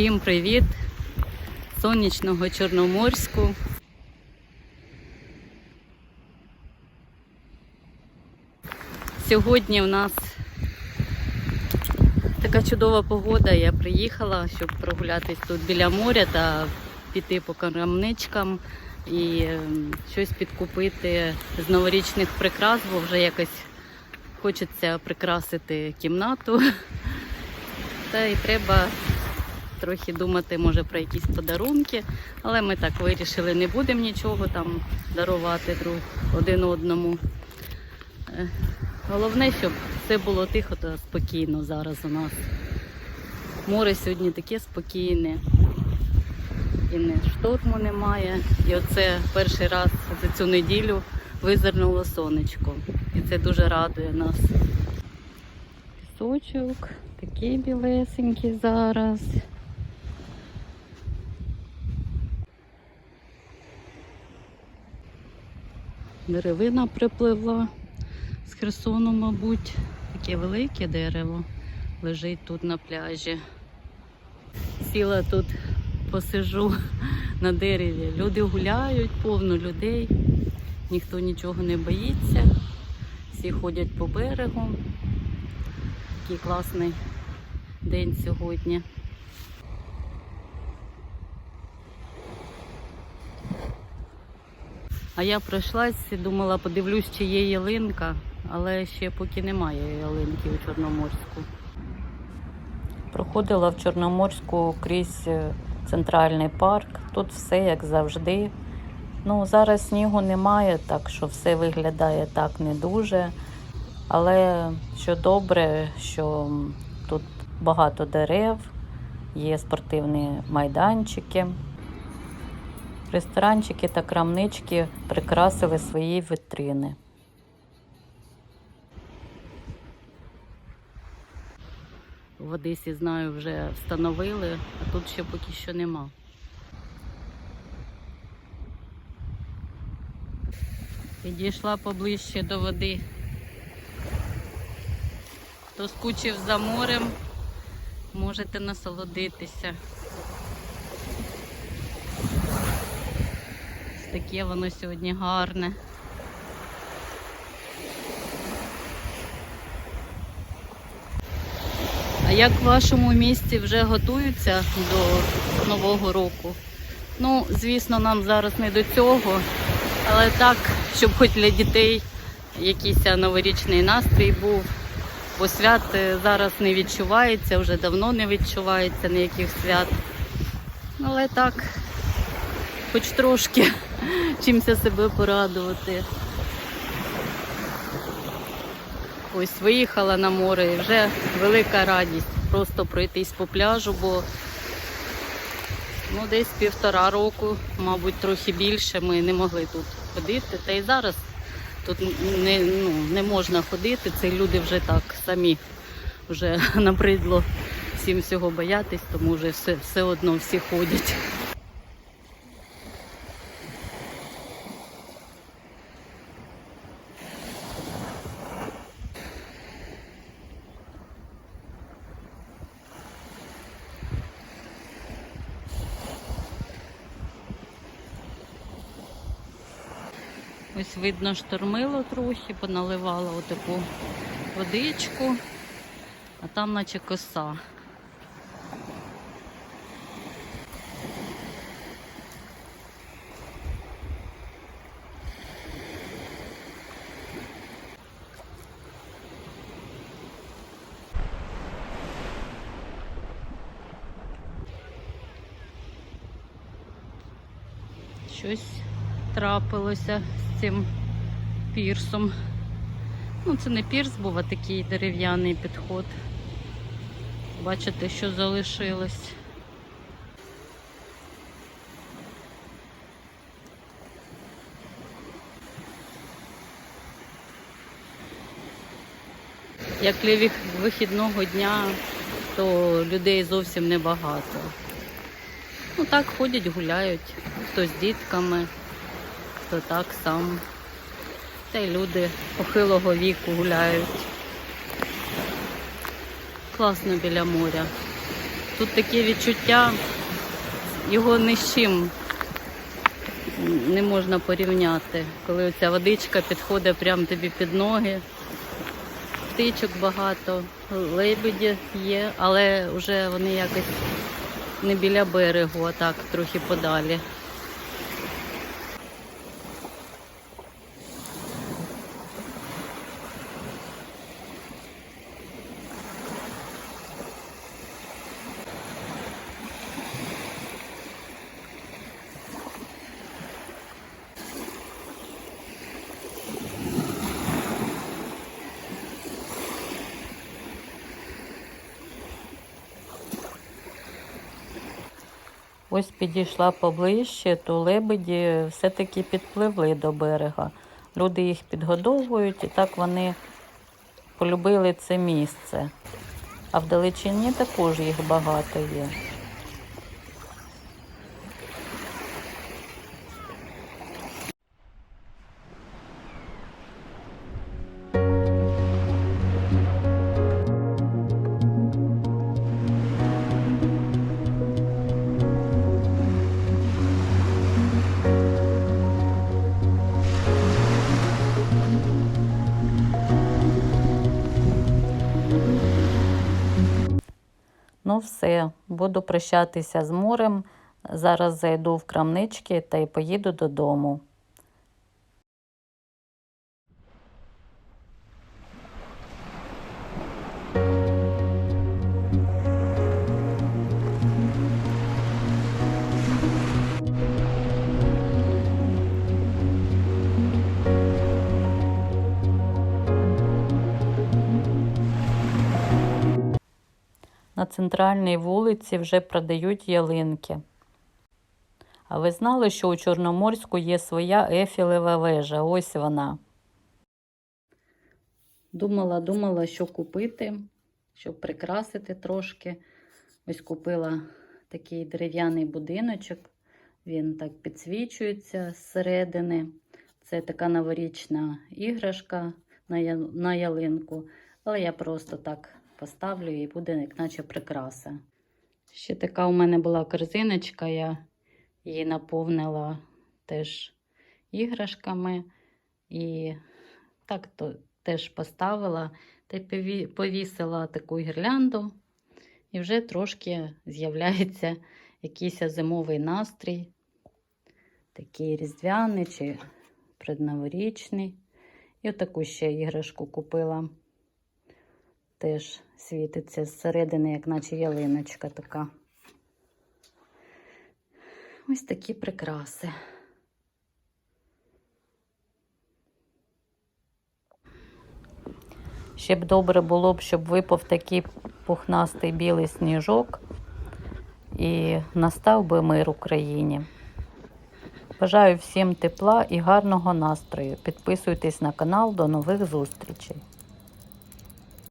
Всім привіт! Сонячного Чорноморську. Сьогодні у нас така чудова погода. Я приїхала, щоб прогулятись тут біля моря та піти по крамничкам і ем, щось підкупити з новорічних прикрас, бо вже якось хочеться прикрасити кімнату. Та й треба трохи думати, може, про якісь подарунки, але ми так вирішили, не будемо нічого там дарувати друг один одному. Е, Головне, щоб все було тихо та спокійно зараз у нас. Море сьогодні таке спокійне. І не шторму немає. І оце перший раз за цю неділю визирнуло сонечко. І це дуже радує нас. Пісочок, такий білесенький зараз. Деревина припливла з Херсону, мабуть. Таке велике дерево лежить тут на пляжі. Сіла тут, посижу на дереві. Люди гуляють, повно людей, ніхто нічого не боїться. Всі ходять по берегу. Такий класний день сьогодні. А я пройшлась і думала, подивлюсь, чи є ялинка, але ще поки немає ялинки у Чорноморську. Проходила в Чорноморську крізь е, центральний парк. Тут все як завжди. Ну, зараз снігу немає, так що все виглядає так не дуже. Але що добре, що тут багато дерев, є спортивні майданчики. Ресторанчики та крамнички прикрасили свої вітрини. В Одесі, знаю, вже встановили, а тут ще поки що нема. Підійшла поближче до води. Хто скучив за морем, можете насолодитися. Таке воно сьогодні гарне. А як в вашому місті вже готуються до Нового року? Ну, звісно, нам зараз не до цього, але так, щоб хоч для дітей якийсь новорічний настрій був. Бо свят е, зараз не відчувається, вже давно не відчувається ніяких свят. Але так, хоч трошки чимся себе порадувати. Ось виїхала на море і вже велика радість просто пройтись по пляжу, бо ну, десь півтора року, мабуть, трохи більше ми не могли тут ходити. Та й зараз тут не, ну, не можна ходити, це люди вже так самі вже набридло всім всього боятись, тому вже все, все одно всі ходять. Ось видно, штормило трохи, поналивало отаку водичку, а там наче коса. Щось трапилося цим пірсом. Ну, це не пірс був, а такий дерев'яний підход. Бачите, що залишилось. Як для вихідного дня, то людей зовсім небагато. Ну так ходять, гуляють, хто з дітками, хто так сам. Та й люди похилого віку гуляють. Класно біля моря. тут таке відчуття, його ні з чим не можна порівняти, коли оця водичка підходить прямо тобі під ноги. Птичок багато, лебеді є, але вже вони якось не біля берегу, а так трохи подалі. Ось підійшла поближче, то лебеді все-таки підпливли до берега. Люди їх підгодовують, і так вони полюбили це місце. А в далечині також їх багато є. Ну все, буду прощатися з морем. Зараз зайду в крамнички та й поїду додому. Центральній вулиці вже продають ялинки. А ви знали, що у Чорноморську є своя ефілева вежа? Ось вона. Думала, думала, що купити, щоб прикрасити трошки. Ось купила такий дерев'яний будиночок. Він так підсвічується зсередини. Це така новорічна іграшка на ялинку. Але я просто так поставлю і буде як наче прикраса. Ще така у мене була корзиночка, я її наповнила теж іграшками і так то теж поставила та повісила таку гірлянду, і вже трошки з'являється якийсь зимовий настрій, такий різдвяний чи предноворічний. І отаку ще іграшку купила теж світиться зсередини, як наче ялиночка така. Ось такі прикраси. Ще б добре було б, щоб випав такий пухнастий білий сніжок і настав би мир Україні. Бажаю всім тепла і гарного настрою. Підписуйтесь на канал. До нових зустрічей!